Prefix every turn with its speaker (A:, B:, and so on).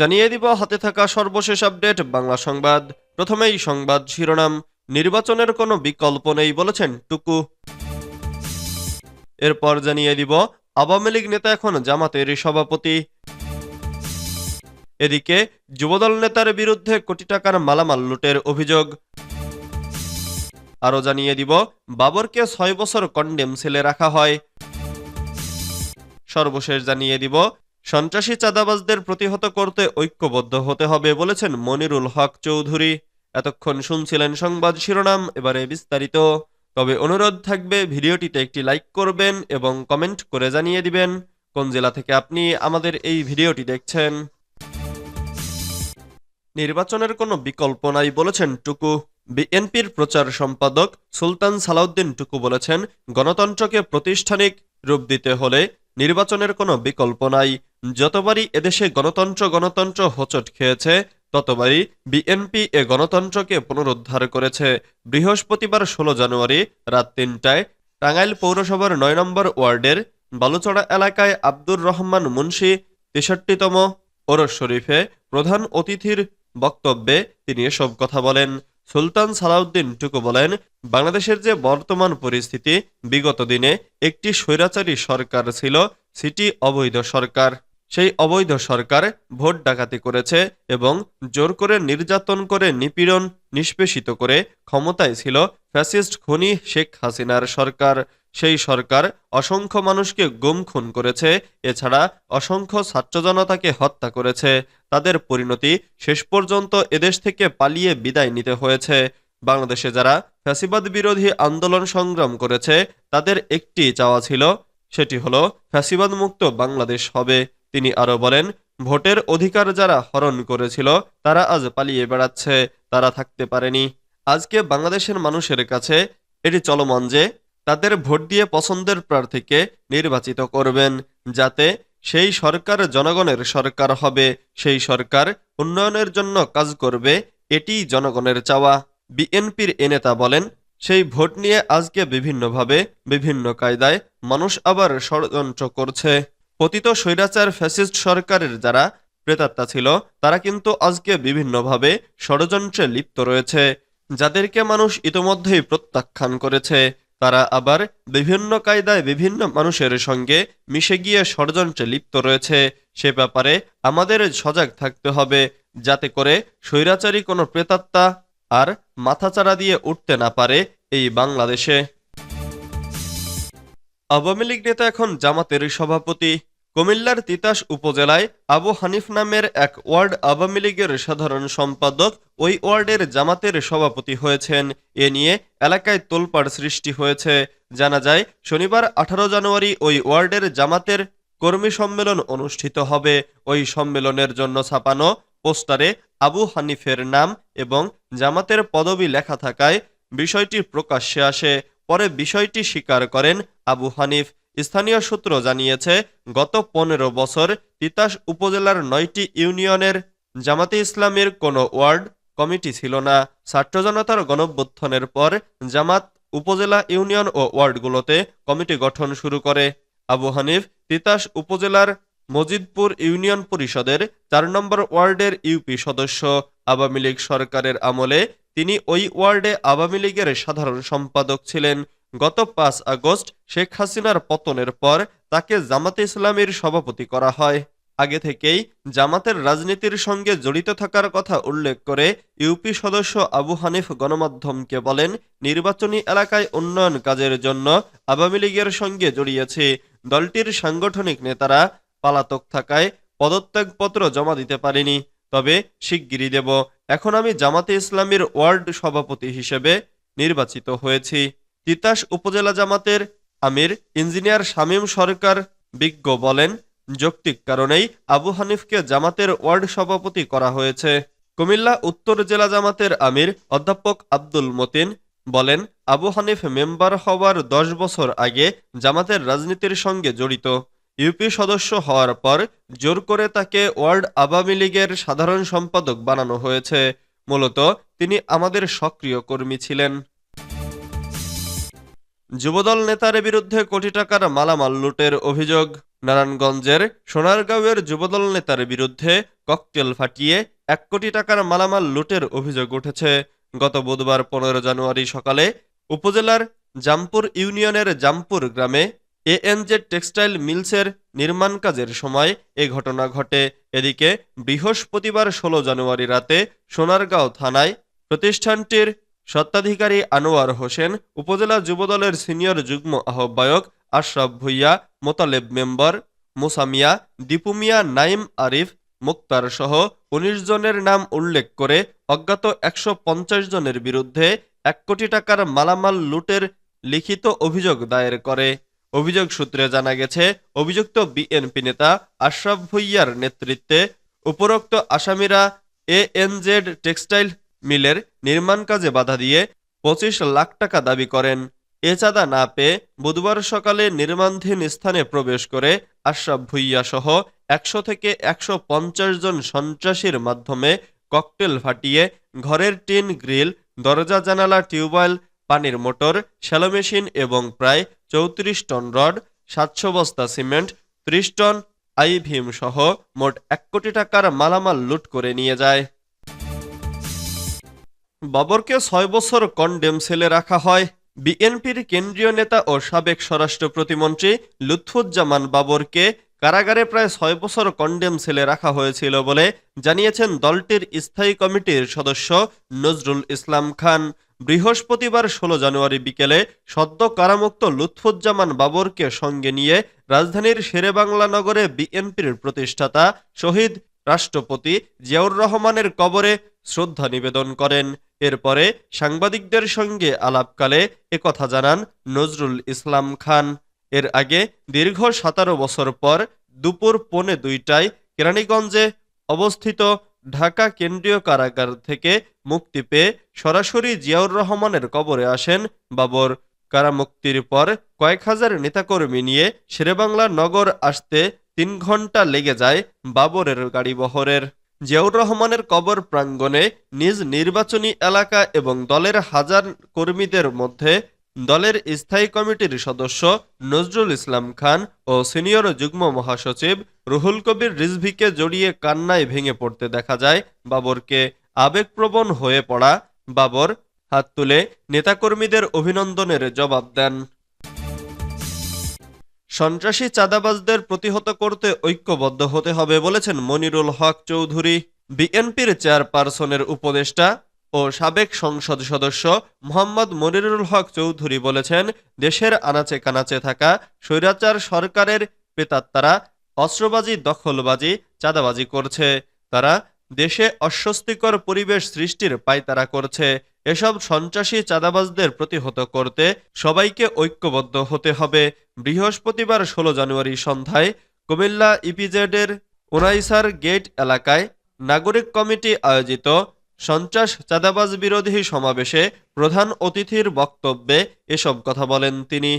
A: জানিয়ে দিব হাতে থাকা সর্বশেষ আপডেট বাংলা সংবাদ প্রথমেই সংবাদ শিরোনাম নির্বাচনের কোনো বিকল্প নেই বলেছেন টুকু এরপর জানিয়ে দিব আওয়ামী লীগ নেতা এখন জামাতের সভাপতি এদিকে যুবদল নেতার বিরুদ্ধে কোটি টাকার মালামাল লুটের অভিযোগ আরও জানিয়ে দিব বাবরকে ছয় বছর কন্ডেম সেলে রাখা হয় সর্বশেষ জানিয়ে দিব সন্ত্রাসী চাঁদাবাজদের প্রতিহত করতে ঐক্যবদ্ধ হতে হবে বলেছেন মনিরুল হক চৌধুরী এতক্ষণ শুনছিলেন সংবাদ শিরোনাম এবারে বিস্তারিত তবে অনুরোধ থাকবে ভিডিওটিতে একটি লাইক করবেন এবং কমেন্ট করে জানিয়ে দিবেন কোন জেলা থেকে আপনি আমাদের এই ভিডিওটি দেখছেন নির্বাচনের কোনো বিকল্প নাই বলেছেন টুকু বিএনপির প্রচার সম্পাদক সুলতান সালাউদ্দিন টুকু বলেছেন গণতন্ত্রকে প্রতিষ্ঠানিক রূপ দিতে হলে নির্বাচনের কোনো বিকল্প নাই যতবারই এদেশে গণতন্ত্র গণতন্ত্র হোচট খেয়েছে ততবারই বিএনপি এ গণতন্ত্রকে পুনরুদ্ধার করেছে বৃহস্পতিবার ষোলো জানুয়ারি রাত তিনটায় টাঙ্গাইল পৌরসভার নয় নম্বর ওয়ার্ডের বালুচড়া এলাকায় আব্দুর রহমান মুন্সি তেষট্টিতম ওরস শরীফে প্রধান অতিথির বক্তব্যে তিনি এসব কথা বলেন সুলতান সালাউদ্দিন টুকু বলেন বাংলাদেশের যে বর্তমান পরিস্থিতি বিগত দিনে একটি স্বৈরাচারী সরকার ছিল সিটি অবৈধ সরকার সেই অবৈধ সরকার ভোট ডাকাতি করেছে এবং জোর করে নির্যাতন করে নিপীড়ন নিষ্পেষিত করে ক্ষমতায় ছিল ফ্যাসিস্ট খুনি শেখ হাসিনার সরকার সেই সরকার অসংখ্য মানুষকে গুম খুন করেছে এছাড়া অসংখ্য ছাত্রজনতাকে হত্যা করেছে তাদের পরিণতি শেষ পর্যন্ত এদেশ থেকে পালিয়ে বিদায় নিতে হয়েছে বাংলাদেশে যারা ফ্যাসিবাদ বিরোধী আন্দোলন সংগ্রাম করেছে তাদের একটি চাওয়া ছিল সেটি হলো ফ্যাসিবাদ মুক্ত বাংলাদেশ হবে তিনি আরও বলেন ভোটের অধিকার যারা হরণ করেছিল তারা আজ পালিয়ে বেড়াচ্ছে তারা থাকতে পারেনি আজকে বাংলাদেশের মানুষের কাছে এটি চলমান যে তাদের ভোট দিয়ে পছন্দের প্রার্থীকে নির্বাচিত করবেন যাতে সেই সরকার জনগণের সরকার হবে সেই সরকার উন্নয়নের জন্য কাজ করবে এটি জনগণের চাওয়া বিএনপির এ নেতা বলেন সেই ভোট নিয়ে আজকে বিভিন্নভাবে বিভিন্ন কায়দায় মানুষ আবার ষড়যন্ত্র করছে পতিত স্বৈরাচার ফ্যাসিস্ট সরকারের যারা প্রেতাত্মা ছিল তারা কিন্তু আজকে বিভিন্নভাবে ষড়যন্ত্রে লিপ্ত রয়েছে যাদেরকে মানুষ ইতোমধ্যেই প্রত্যাখ্যান করেছে তারা আবার বিভিন্ন কায়দায় বিভিন্ন মানুষের সঙ্গে মিশে গিয়ে ষড়যন্ত্রে লিপ্ত রয়েছে সে ব্যাপারে আমাদের সজাগ থাকতে হবে যাতে করে স্বৈরাচারী কোনো প্রেতাত্মা আর মাথাচাড়া দিয়ে উঠতে না পারে এই বাংলাদেশে আওয়ামী লীগ নেতা এখন জামাতের সভাপতি কুমিল্লার তিতাস উপজেলায় আবু হানিফ নামের এক ওয়ার্ড আওয়ামী লীগের সাধারণ সম্পাদক ওই ওয়ার্ডের জামাতের সভাপতি হয়েছেন এ নিয়ে এলাকায় তোলপাড় সৃষ্টি হয়েছে জানা যায় শনিবার আঠারো জানুয়ারি ওই ওয়ার্ডের জামাতের কর্মী সম্মেলন অনুষ্ঠিত হবে ওই সম্মেলনের জন্য ছাপানো পোস্টারে আবু হানিফের নাম এবং জামাতের পদবি লেখা থাকায় বিষয়টি প্রকাশ্যে আসে পরে বিষয়টি স্বীকার করেন আবু হানিফ স্থানীয় সূত্র জানিয়েছে গত পনেরো বছর তিতাস উপজেলার নয়টি ইউনিয়নের জামাতে ইসলামের কোনো ওয়ার্ড কমিটি ছিল না ছাত্র জনতার গণভ্যুত্থানের পর জামাত উপজেলা ইউনিয়ন ও ওয়ার্ডগুলোতে কমিটি গঠন শুরু করে আবু হানিফ তিতাস উপজেলার মজিদপুর ইউনিয়ন পরিষদের চার নম্বর ওয়ার্ডের ইউপি সদস্য আওয়ামী লীগ সরকারের আমলে তিনি ওই ওয়ার্ডে আওয়ামী লীগের সাধারণ সম্পাদক ছিলেন গত পাঁচ আগস্ট শেখ হাসিনার পতনের পর তাকে জামাতে ইসলামীর সভাপতি করা হয় আগে থেকেই জামাতের রাজনীতির সঙ্গে জড়িত থাকার কথা উল্লেখ করে ইউপি সদস্য আবু হানিফ গণমাধ্যমকে বলেন নির্বাচনী এলাকায় উন্নয়ন কাজের জন্য আওয়ামী লীগের সঙ্গে জড়িয়েছে দলটির সাংগঠনিক নেতারা পালাতক থাকায় পদত্যাগপত্র জমা দিতে পারেনি তবে শিগগিরই দেব এখন আমি জামাতে ইসলামীর ওয়ার্ড সভাপতি হিসেবে নির্বাচিত হয়েছি তিতাস উপজেলা জামাতের আমির ইঞ্জিনিয়ার শামীম সরকার বিজ্ঞ বলেন যৌক্তিক কারণেই আবু হানিফকে জামাতের ওয়ার্ড সভাপতি করা হয়েছে কুমিল্লা উত্তর জেলা জামাতের আমির অধ্যাপক আব্দুল মতিন বলেন আবু হানিফ মেম্বার হওয়ার দশ বছর আগে জামাতের রাজনীতির সঙ্গে জড়িত ইউপি সদস্য হওয়ার পর জোর করে তাকে ওয়ার্ল্ড আওয়ামী লীগের সাধারণ সম্পাদক বানানো হয়েছে মূলত তিনি আমাদের সক্রিয় কর্মী ছিলেন যুবদল নেতার বিরুদ্ধে কোটি টাকার মালামাল লুটের অভিযোগ নারায়ণগঞ্জের সোনারগাঁওয়ের যুবদল নেতার বিরুদ্ধে ককটেল ফাটিয়ে এক কোটি টাকার মালামাল লুটের অভিযোগ উঠেছে গত বুধবার পনেরো জানুয়ারি সকালে উপজেলার জামপুর ইউনিয়নের জামপুর গ্রামে এএনজে টেক্সটাইল মিলসের নির্মাণ কাজের সময় এ ঘটনা ঘটে এদিকে বৃহস্পতিবার ষোলো জানুয়ারি রাতে সোনারগাঁও থানায় প্রতিষ্ঠানটির সত্ত্বাধিকারী আনোয়ার হোসেন উপজেলা যুবদলের সিনিয়র যুগ্ম আহ্বায়ক আশরাফ ভুইয়া মোতালেব মেম্বার মোসামিয়া দীপুমিয়া নাইম আরিফ মুক্তার সহ উনিশ জনের নাম উল্লেখ করে অজ্ঞাত একশো জনের বিরুদ্ধে এক কোটি টাকার মালামাল লুটের লিখিত অভিযোগ দায়ের করে অভিযোগ সূত্রে জানা গেছে অভিযুক্ত বিএনপি নেতা আশরাফ ভুইয়ার নেতৃত্বে উপরোক্ত আসামিরা এএনজেড টেক্সটাইল মিলের নির্মাণ কাজে বাধা দিয়ে পঁচিশ লাখ টাকা দাবি করেন এ চাঁদা না পেয়ে বুধবার সকালে নির্মাণধীন স্থানে প্রবেশ করে আশরাফ ভুইয়া সহ একশো থেকে একশো জন সন্ত্রাসীর মাধ্যমে ককটেল ফাটিয়ে ঘরের টিন গ্রিল দরজা জানালা টিউবওয়েল পানির মোটর শ্যালো মেশিন এবং প্রায় চৌত্রিশ টন রড সাতশো বস্তা সিমেন্ট ত্রিশ টন আইভিম সহ মোট এক কোটি টাকার মালামাল লুট করে নিয়ে যায় বাবরকে ছয় বছর কনডেম সেলে রাখা হয় বিএনপির কেন্দ্রীয় নেতা ও সাবেক স্বরাষ্ট্র প্রতিমন্ত্রী লুৎফুজ্জামান বাবরকে কারাগারে প্রায় ছয় বছর কনডেম সেলে রাখা হয়েছিল বলে জানিয়েছেন দলটির স্থায়ী কমিটির সদস্য নজরুল ইসলাম খান বৃহস্পতিবার ষোলো জানুয়ারি বিকেলে সদ্য কারামুক্ত লুৎফুজ্জামান বাবরকে সঙ্গে নিয়ে রাজধানীর শেরেবাংলা নগরে বিএনপির প্রতিষ্ঠাতা শহীদ রাষ্ট্রপতি জিয়াউর রহমানের কবরে শ্রদ্ধা নিবেদন করেন এরপরে সাংবাদিকদের সঙ্গে আলাপকালে একথা জানান নজরুল ইসলাম খান এর আগে দীর্ঘ সতেরো বছর পর দুপুর পৌনে দুইটায় কেরানীগঞ্জে অবস্থিত ঢাকা কেন্দ্রীয় কারাগার থেকে মুক্তি পেয়ে সরাসরি জিয়াউর রহমানের কবরে আসেন বাবর কারামুক্তির পর কয়েক হাজার নেতাকর্মী নিয়ে শেরেবাংলা নগর আসতে তিন ঘন্টা লেগে যায় বাবরের গাড়িবহরের জিয়াউর রহমানের কবর প্রাঙ্গণে নিজ নির্বাচনী এলাকা এবং দলের হাজার কর্মীদের মধ্যে দলের স্থায়ী কমিটির সদস্য নজরুল ইসলাম খান ও সিনিয়র যুগ্ম মহাসচিব রুহুল কবির রিজভিকে জড়িয়ে কান্নায় ভেঙে পড়তে দেখা যায় বাবরকে আবেগপ্রবণ হয়ে পড়া বাবর হাত তুলে নেতাকর্মীদের অভিনন্দনের জবাব দেন সন্ত্রাসী চাঁদাবাজদের প্রতিহত করতে ঐক্যবদ্ধ হতে হবে বলেছেন মনিরুল হক চৌধুরী বিএনপির চেয়ারপারসনের উপদেষ্টা ও সাবেক সংসদ সদস্য মোহাম্মদ মনিরুল হক চৌধুরী বলেছেন দেশের আনাচে কানাচে থাকা স্বৈরাচার সরকারের পেতাত্তারা অস্ত্রবাজি দখলবাজি চাঁদাবাজি করছে তারা দেশে অস্বস্তিকর পরিবেশ সৃষ্টির পায়তারা করছে এসব সন্ত্রাসী চাঁদাবাজদের প্রতিহত করতে সবাইকে ঐক্যবদ্ধ হতে হবে বৃহস্পতিবার ষোলো জানুয়ারি সন্ধ্যায় কুমিল্লা ইপিজেডের ওনাইসার গেট এলাকায় নাগরিক কমিটি আয়োজিত সন্ত্রাস চাঁদাবাজ বিরোধী সমাবেশে প্রধান অতিথির বক্তব্যে এসব কথা বলেন তিনি